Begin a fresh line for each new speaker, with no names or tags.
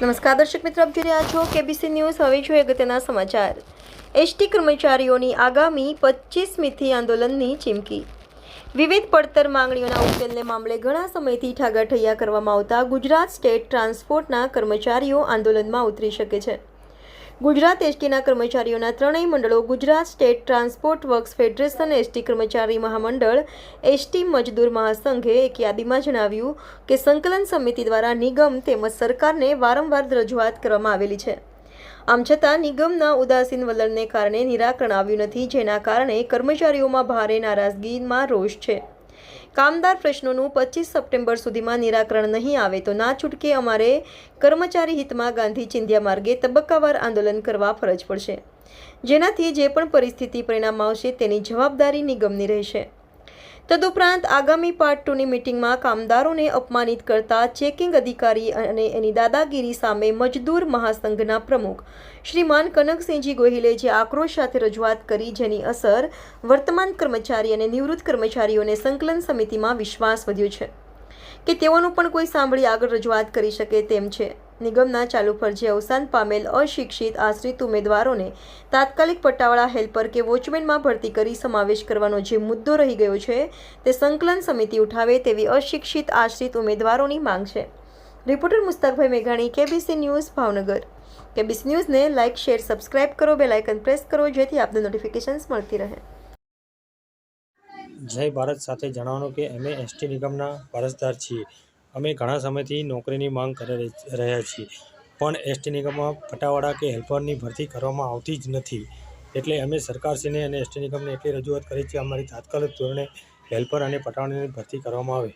નમસ્કાર દર્શક મિત્રો, આપ જોઈ રહ્યા છો કેબીસી ન્યૂઝ હવે જોઈએ અગત્યના સમાચાર. એસટી કર્મચારીઓની આગામી પચીસમીથી આંદોલનની ચીમકી. વિવિધ પડતર માંગણીઓના ઉકેલને મામલે ઘણા સમયથી ઠાગાઠૈયા કરવામાં આવતા ગુજરાત સ્ટેટ ટ્રાન્સપોર્ટના કર્મચારીઓ આંદોલનમાં ઉતરી શકે છે. ગુજરાત એસટીના કર્મચારીઓના ત્રણેય મંડળો Gujarat state transport works federation ST કર્મચારી મહામંડળ એસટી મજદૂર મહાસંઘે એક યાદીમાં જણાવ્યું કે સંકલન સમિતિ દ્વારા નિગમ તેમજ સરકારને વારંવાર રજૂઆત કરવામાં આવેલી છે. આમ છતાં નિગમના ઉદાસીન વલણને કારણે નિરાકરણ આવ્યું નથી, જેના કારણે કર્મચારીઓમાં ભારે નારાજગીમાં રોષ છે. કામદાર પ્રશ્નોનું પચીસ સપ્ટેમ્બર સુધીમાં નિરાકરણ નહીં આવે તો ના છૂટકે અમારે કર્મચારી હિતમાં ગાંધી ચિંધ્યા માર્ગે તબક્કાવાર આંદોલન કરવા ફરજ પડશે. જેનાથી જે પણ પરિસ્થિતિ પરિણામ આવશે તેની જવાબદારી નિગમની રહેશે. તદુપરાંત આગામી પાર્ટ ટુની મિટિંગમાં કામદારોને અપમાનિત કરતા ચેકિંગ અધિકારી અને એની દાદાગીરી સામે મજદૂર મહાસંઘના પ્રમુખ. શ્રીમાન કનકસિંહજી ગોહિલે જે આક્રોશ સાથે રજૂઆત કરી જેની અસર વર્તમાન કર્મચારી અને નિવૃત્ત કર્મચારીઓને સંકલન સમિતિમાં વિશ્વાસ વધ્યો છે. કે તેઓનું પણ કોઈ સાંભળી આગળ રજૂઆત કરી શકે તેમ છે. નિગમના ચાલુ ફરજે અવસાન પામેલ અશિક્ષિત આશ્રિત ઉમેદવારોને તાત્કાલિક પટ્ટાવાળા હેલ્પર કે વોચમેનમાં ભરતી કરી સમાવેશ કરવાનો જે મુદ્દો રહી ગયો છે તે સંકલન સમિતિ ઉઠાવે તેવી અશિક્ષિત આશ્રિત ઉમેદવારોની માંગ છે. રિપોર્ટર મુસ્તાકભાઈ મેઘાણી, કેબીસી ન્યૂઝ, ભાવનગર. કેબીસી ન્યૂઝને લાઇક, શેર, સબસ્ક્રાઇબ કરો, બેલ આઇકન પ્રેસ કરો, જેથી આપને નોટિફિકેશન્સ મળતી રહે.
જય ભારત સાથે જણાવવાનું કે અમે એસટી નિગમના વારસદાર છીએ. અમે ઘણા સમયથી નોકરીની માંગ કરી રહી- રહ્યા છીએ. પણ એસટી નિગમમાં પટાવાળા કે હેલ્પરની ભરતી કરવામાં આવતી જ નથી. એટલે અમે સરકારશ્રીને અને એસટી નિગમને એટલી રજૂઆત કરી છે, અમારી તાત્કાલિક ધોરણે હેલ્પર અને પટાવાળાની ભરતી કરવામાં આવે.